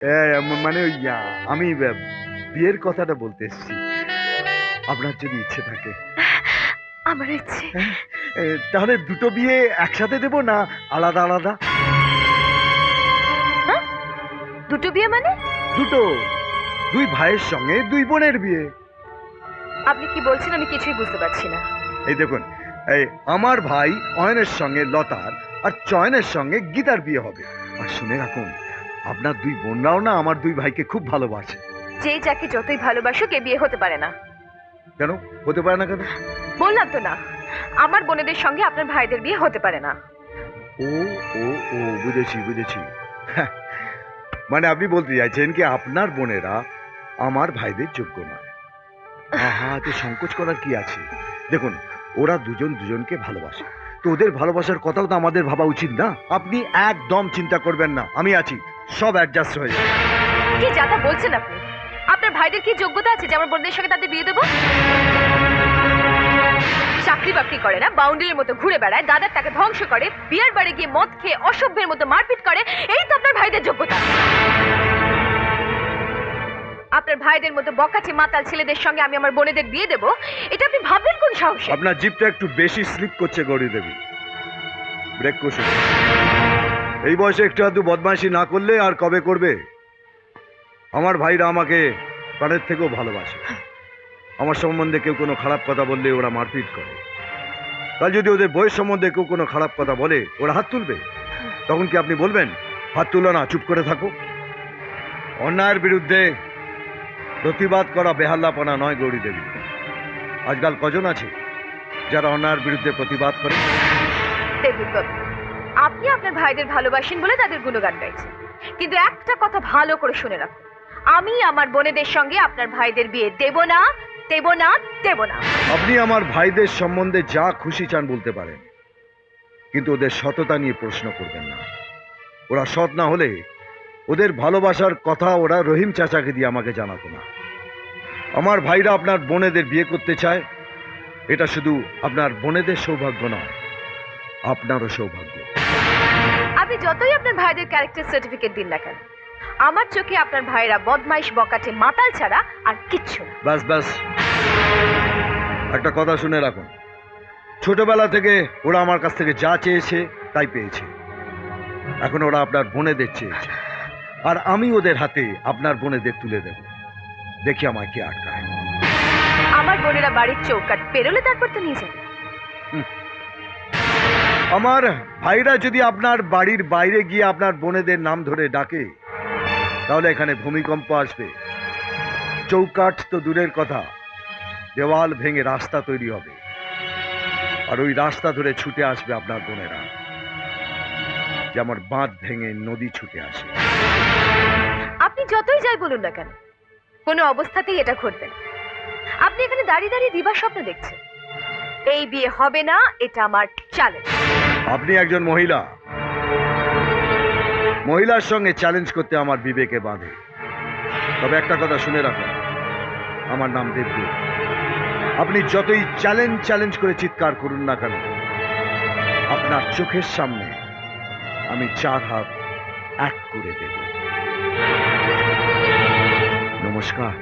এ, মানে ওই আমি বিয়ের কথাটা বলতে এসেছি। আপনার যদি ইচ্ছে থাকে। আমার ইচ্ছে। তাহলে দুটো বিয়ে একসাথে দেব না আলাদা আলাদা? দুটো বিয়ে মানে? দুটো। দুই ভাইয়ের সঙ্গে দুই বোনের বিয়ে। আপনি কি বলছেন আমি কিছুই বুঝতে পারছি না। এই দেখুন এই আমার ভাই অয়নের সঙ্গে লতার আর চয়নের সঙ্গে গীতার বিয়ে হবে। আর শুনে রাখুন আপনার দুই বোনরাও না আমার দুই ভাইকে খুব ভালোবাসে। যে যাকে যতই ভালোবাসুক এ বিয়ে হতে পারে না। কেন? হতে পারে না কেন? বললাম তো না আমার বোনেদের সঙ্গে আপনার ভাইদের বিয়ে হতে পারে না। ও ও ও বুঝেছি বুঝেছি। হ্যাঁ, মানে আপনি বলতে চাইছেন কি আপনার বোনেরা আমার ভাইদের যোগ্য নয়। আহা তো সংকোচ করার কি আছে? দেখুন ওরা দুজন দুজনকে ভালোবাসে। তো ওদের ভালোবাসার কথাও তো আমাদের ভাবা উচিত না? আপনি একদম চিন্তা করবেন না আমি আছি। সব অ্যাডজাস্ট হয়ে যাবে। কি যা তা বলছেন আপনি? আপনার ভাইদের কি যোগ্যতা আছে যে আমার বোনদের সঙ্গে তাদের বিয়ে দেবো? চাকরি বাকরি করে না বাউন্ডারির মতো ঘুরে বেড়ায় দাদার তাকে ধ্বংস করে বিয়ার বাড়ি গিয়ে মদ খেয়ে অসভ্যের মতো মারপিট করে এই তো আপনার ভাইদের যোগ্যতা। আপনার ভাইদের মতো বকাচে মাতাল ছেলেদের সঙ্গে আমি আমার বোনেদের বিয়ে দেবো এটা আপনি ভাববেন কোন সাহসে? আপনার জিপটা একটু বেশি স্লিপ করছে গৌরী দেবী ব্রেক কষুন এই বয়সে একটু আধটু বদমাইশি না করলে আর কবে করবে? আমার ভাইরা আমাকে প্রাণের থেকেও ভালোবাসে। আমার সম্বন্ধে কেউ কোনো খারাপ কথা বললে ওরা মারপিট করে। তাই যদি ওদের বইয়ের সম্বন্ধে কেউ কোনো খারাপ কথা বলে, ওরা হাত তুলবে। তখন কি আপনি বলবেন, হাত তুলো না, চুপ করে থাকো? অন্যায়ের বিরুদ্ধে প্রতিবাদ করা বেহাল্লাপনা নয়, গৌরী দেবী। আজকাল কজন আছে যারা অন্যায়ের বিরুদ্ধে প্রতিবাদ করে? আপনি আপনার ভাইদের ভালোবাসেন বলে তাদের গুণগান গাইছেন। কিন্তু একটা কথা ভালো করে শুনে রাখুন। আমি আমার বোনেদের সঙ্গে আপনার ভাইদের বিয়ে দেব না দেব না দেব না। আপনি আমার ভাইদের সম্বন্ধে যা খুশি চান বলতে পারেন। কিন্তু ওদের সততা নিয়ে প্রশ্ন করবেন না। ওরা সৎ না হলে ওদের ভালোবাসার কথা ওরা রহিম চাচাকে দিয়ে আমাকে জানাতো না। আমার ভাইরা আপনার বোনেদের বিয়ে করতে চায়, এটা শুধু আপনার বোনেদের সৌভাগ্য নয়, আপনারও সৌভাগ্য। আপনি যতই আপনার ভাইদের ক্যারেক্টার সার্টিফিকেট দিন না কেন আমার চোখে আপনার ভাইরা বদমাইশ বকাটে মাতাল ছাড়া আর কিচ্ছু না। ব্যাস ব্যাস একটা কথা শুনে রাখুন। ছোটবেলা থেকে ওরা আমার কাছ থেকে যা চেয়েছে তাই পেয়েছে। এখন ওরা আপনার বোনেদের চেয়েছে। আর আমি ওদের হাতে আপনার বোনেদের তুলে দেব। দেখি আমায় কি আটকায়। আমার বোনেরা বাড়ির চৌকাট পেরোলে তারপর তো নিয়ে যাবে। আমার ভাইরা যদি আপনার বাড়ির বাইরে গিয়ে আপনার বোনেদের নাম ধরে ডাকে, তাহলে এখানে ভূমিকম্প আসবে। চৌকাঠ তো দূরের কথা, দেওয়াল ভেঙে রাস্তা তৈরি হবে। আর ওই রাস্তা ধরে ছুটে আসবে আপনার বোনেরা। যেমন বাঁধ ভেঙে নদী ছুটে আসে। আপনি যতই যাই বলুন না কেন, কোনো অবস্থাতেই এটা ঘটবে না। আপনি এখানে দাঁড়িয়ে দাঁড়িয়ে দিবার স্বপ্ন দেখছেন। এই বিয়ে হবে না, এটা আমার চ্যালেঞ্জ আপনি একজন মহিলা। মহিলার সঙ্গে চ্যালেঞ্জ করতে আমার বিবেকে বাঁধে। তবে একটা কথা শুনে রাখুন, আমার নাম দেবদূত। আপনি যতই চ্যালেঞ্জ চ্যালেঞ্জ করে চিৎকার করুন না কেন, আপনার চোখের সামনে আমি চার হাত এক করে দেব। নমস্কার।